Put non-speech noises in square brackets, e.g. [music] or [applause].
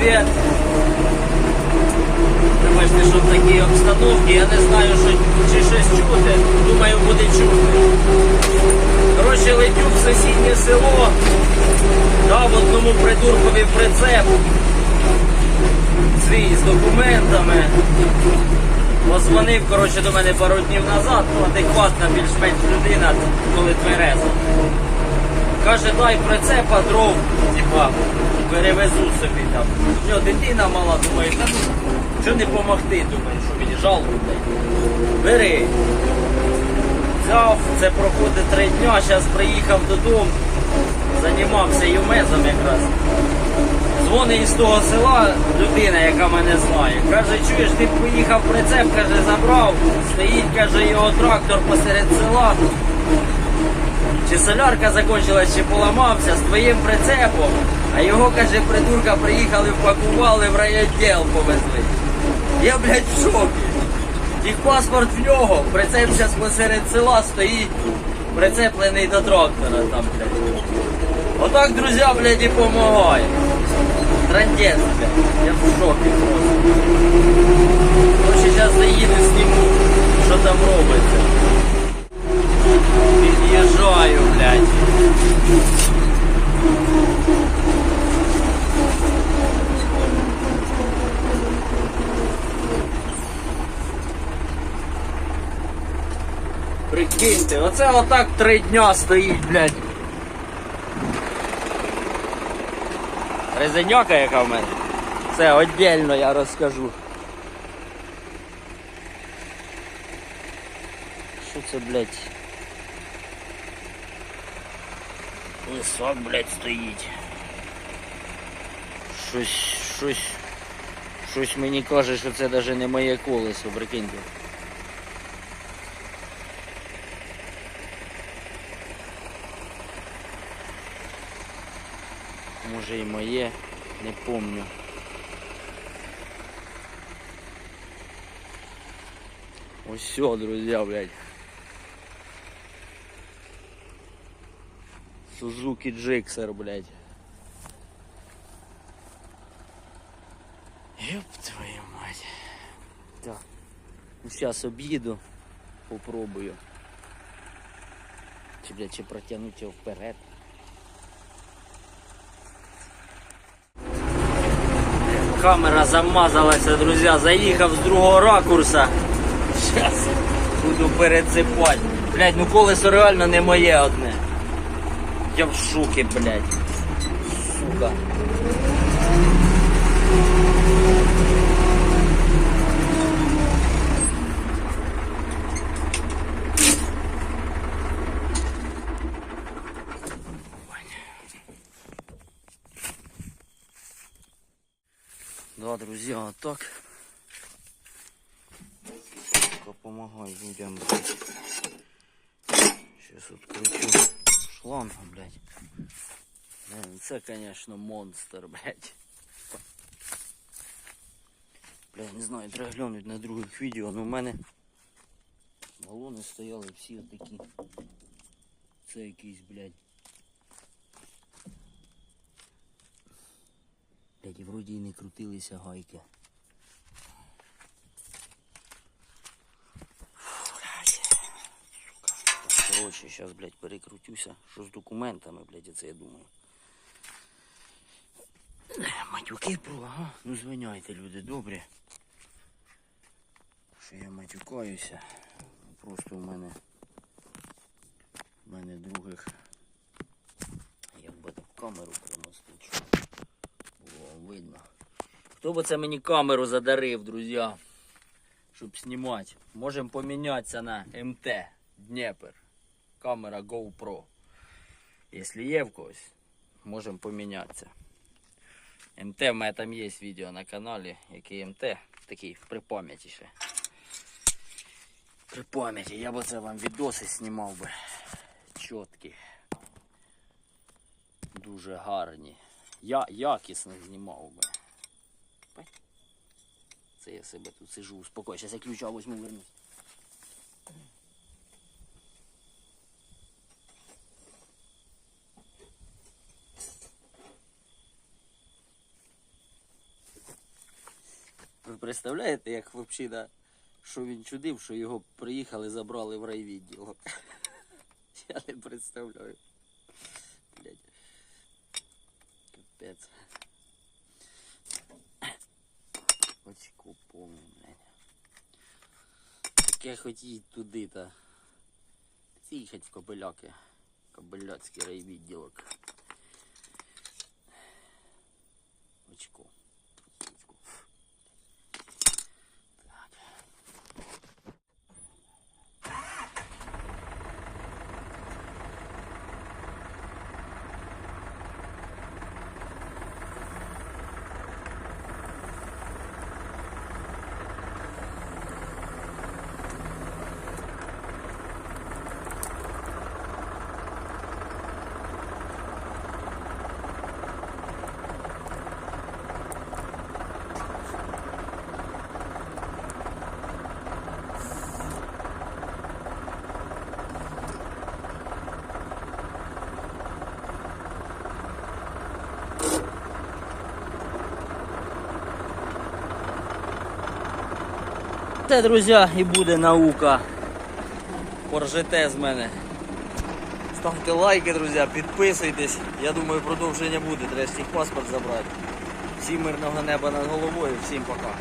привіт! Бачите, що в такій обстановці, я не знаю, що, чи щось чути. Думаю, буде чути. Коротше, летю в сусіднє село, дав одному придуркові прицеп свій з документами. Позвонив, коротше, до мене пару днів назад, ну, адекватна більш-менш людина, коли твереза. Каже, дай прицепа дров, типа, перевезу собі там. У нього дитина мала, думаю, та ну, що не помогти, думаю, що мені жалко. Бери. Взяв, це проходить три дня, зараз приїхав додому, займався юмезом якраз. Дзвонить із того села людина, яка мене знає. Каже, чуєш, ти поїхав прицеп, каже, забрав, стоїть, каже, його трактор посеред села. Чи солярка закончилась, чи поламався з твоїм прицепом, а його, каже, придурка приїхали, впакували в райвідділ повезли. Я, блядь, в шокі. Їх паспорт в нього, прицеп зараз посеред села стоїть, прицеплений до трактора там, блядь. Отак, друзі, блядь, і помагає. Трандець, блядь. Я в шокі просто. Короче, зараз заїду, зніму, що там робиться. Під'їжджаю, блядь. Прикиньте, оце отак три дня стоїть, блядь. Резеняка яка в мене. Це віддільно я розкажу. Що це, блядь? Лисок, блядь, стоїть. Щось, щось, щось мені каже, що це навіть не моє колесо, прикиньте. Може і моє, не помню. Ось все, друзі, блядь. Сузуки Джиксер, блядь. Ёб твою мать. Так. Ну сейчас об'їду, попробую. Чи, блядь, чи протягнути його вперед. Камера замазалася, друзі. Заїхав з другого ракурса. Зараз буду перецепати. Блять, ну колесо реально не моє одне. Я в шокі, блядь. Сука. Да, друзья, вот так. Помогай людям, блядь. Сейчас откручу шланг, блядь. Це, конечно, монстр, блядь. Бля, не знаю, треба глянути на других відео, но в мене балони стояли всі отакі. Це якийсь, блядь. Блядь, і вроді і не крутилися гайки. Коротше, зараз, блядь, перекрутюся. Що з документами, блядь, це я думаю. Матюки ага. Ну звиняйте, люди добрі. Що я матюкаюся. Просто у мене. У мене других. Як би так камеру приносити. Видно. Хто би це мені камеру задарив, друзі, щоб знімати? Можемо помінятися на МТ Дніпр. Камера GoPro. Якщо є в когось, можемо помінятися. МТ, в мене там є відео на каналі, який МТ, такий при пам'яті ще. При пам'яті, я б це вам відоси знімав би. Чіткі. Дуже гарні. Я якісно знімав би. Це я себе тут сижу, успокой. Зараз я ключа возьму, вернусь. Ви представляєте, як взагалі, да, що він чудив, що його приїхали, забрали в райвідділок. [laughs] Я не представляю. Блядь. Капець. Очку повний, блядь. Таке хотіть туди-то. Їхать в Кобиляки. Кобиляцький райвідділок. Це, друзі, і буде наука. Поржете з мене. Ставте лайки, друзі, підписуйтесь. Я думаю, продовження буде. Треба паспорт забрати. Всім мирного неба над головою, всім пока.